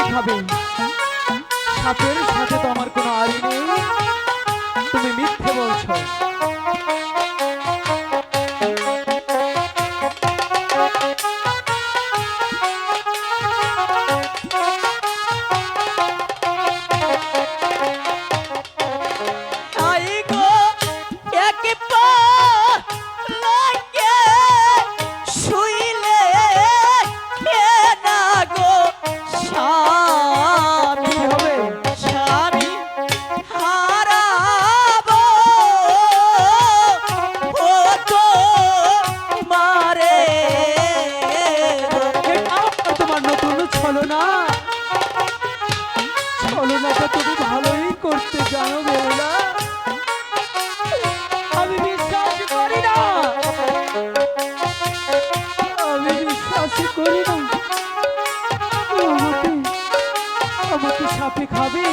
সাপে খাবে। সাপের সাথে তো আমার কোনো আড়ি নেই। তুমি মিথ্যে বলছো। নতুন না। তো তুমি ভালোই করতে জানো বেহুলা আমি বিশ্বাস করি না। আমি বিশ্বাস করি না। আমাকে সাপে খাবে?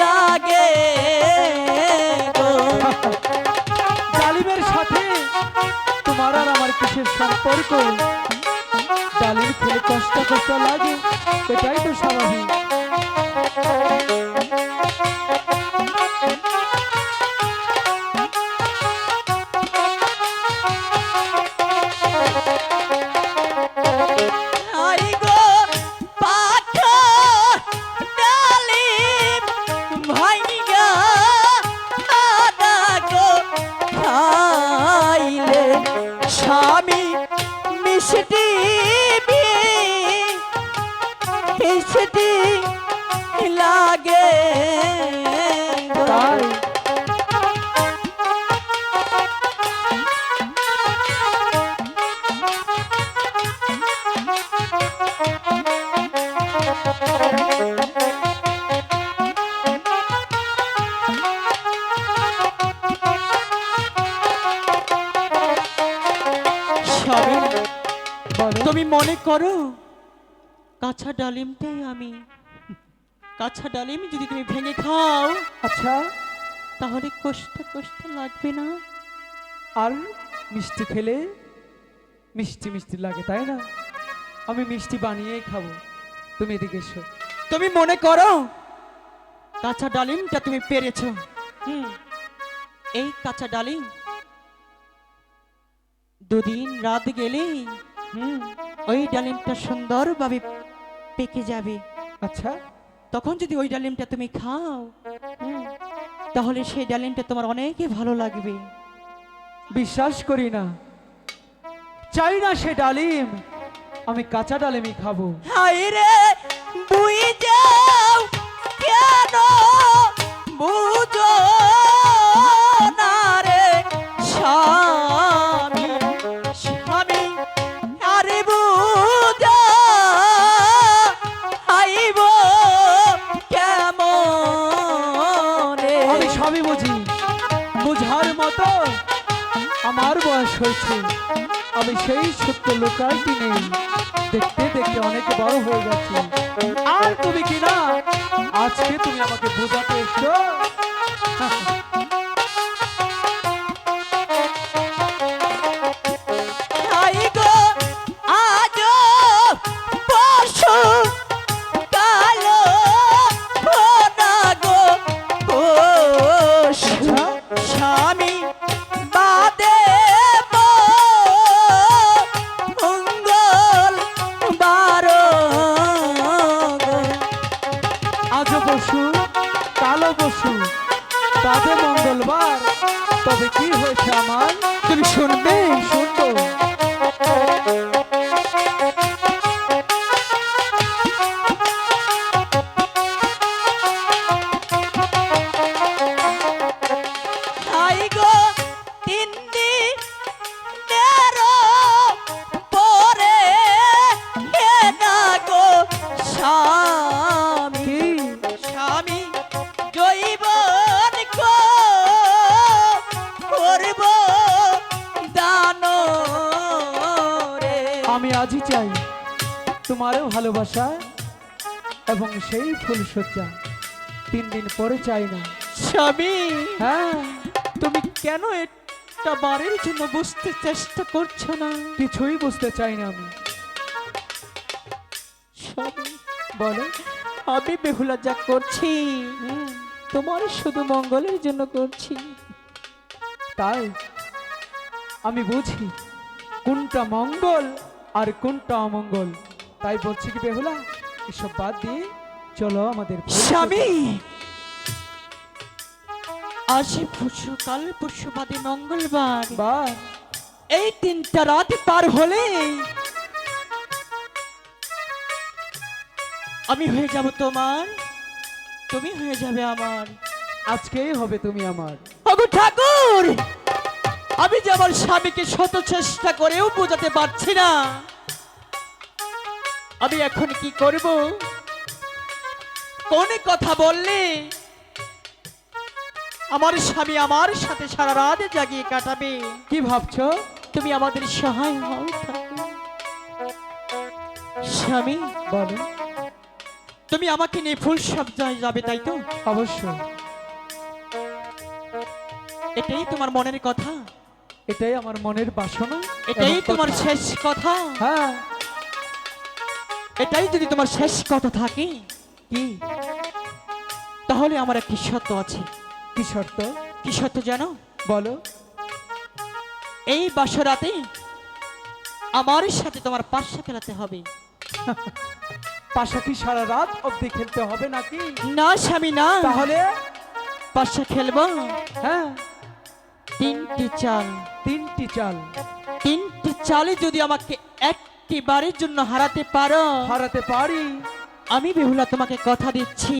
লাগে জালিমের সাথে তোমার আর আমার কিসের সম্পর্ক? জালিম খেলে কষ্ট কষ্ট লাগে, এটাই তো স্বাভাবিক। মিষ্টি লাগে। তুমি মনে করো কাঁচা ডালিমটাই আমি। কাঁচা ডালিম যদি তুমি ভেঙে খাও আচ্ছা। তাহলে কষ্ট কষ্ট লাগবে না। আর মিষ্টি খেলে মিষ্টি মিষ্টি লাগে তাই না? আমি মিষ্টি বানিয়েই খাব। তুমি এদিকে এসো। তুমি মনে করো কাঁচা ডালিমটা তুমি পেরেছ? হুম। এই কাঁচা ডালিম দুদিন রাত গেলেই হুম ওই ডালিমটা সুন্দরভাবে পেকে যাবে। আচ্ছা। তখন যদি ওই ডালিমটা তুমি খাও তাহলে সেই ডালিমটা তোমার অনেকে ভালো লাগবে। বিশ্বাস করি না। চাই না সে ডালিম আমি কাঁচা ডালিমই খাব। হাই রে বুই যাও কেন? বুঝো বুঝার মতো আমার বয়স হয়েছে। আমি সেই সত্য লোকালটি নেই দেখতে দেখতে অনেক বড় হয়ে গেছে আর তুমি কিনা আজকে তুমি আমাকে বোঝাতে এসছো? আজ পশু কালো পশু তবে মঙ্গলবার। তবে কি হয়েছে আমার? তুমি শুনবে শুনব। তোমারও ভালোবাসা এবং সেই ফুলসজ্জা তিন দিন পরে চাই না। স্বামী হ্যাঁ। তুমি কেন একটা বারের জন্য বুঝতে চেষ্টা করছ না? কিছুই বুঝতে চাই না আমি। স্বামী বলো। আমি বেহুলা যা করছি তোমার শুধু মঙ্গলের জন্য করছি। তাই? আমি বুঝি কোনটা মঙ্গল আর কোনটা অমঙ্গল। তাই বলছি কি বেহুলা এসব বাদ দিয়ে চলো আমাদের স্বামী! আসে পরশু কাল পরশু বাদে মঙ্গলবার। বা এই তিনটা রাত পার হলে আমি হয়ে যাব তোমার তুমি হয়ে যাবে আমার। আজকেই হবে তুমি আমার। ওগো ঠাকুর! আমি যে আমার স্বামীকে শত চেষ্টা করেও বোঝাতে পারছি না। আমি এখন কি করব? কোন কথা বললে? আমার স্বামী আমার সাথে সারা রাত জাগিয়ে কাটাবে। কি ভাবছ? তুমি আমাদের সহায় হও স্বামী বলো। তুমি আমাকে নিয়ে ফুল সজ্জায় যাবে তাই তো? অবশ্যই। এটাই তোমার মনের কথা? এটাই আমার মনের বাসনা এটাই তোমার শেষ কথা? হ্যাঁ। এটাই যদি তোমার শেষ কথা থাকে কি? তাহলে আমার একটি সত্য আছে। কি শর্ত? কি সত্য জানো? বলো। এই বাসরাতে আমার সাথে তোমার পাশা খেলাতে হবে। পাশা কি সারা রাত অবধি খেলতে হবে নাকি? না স্বামী না। তাহলে? পাশা খেলব। হ্যাঁ। তিনটি চাল। তিনটি চাল। তিনটি চালে যদি আমাকে একটি বাড়ির জন্য হারাতে পারো। হারাতে পারি। আমি বেহুলা তোমাকে কথা দিচ্ছি।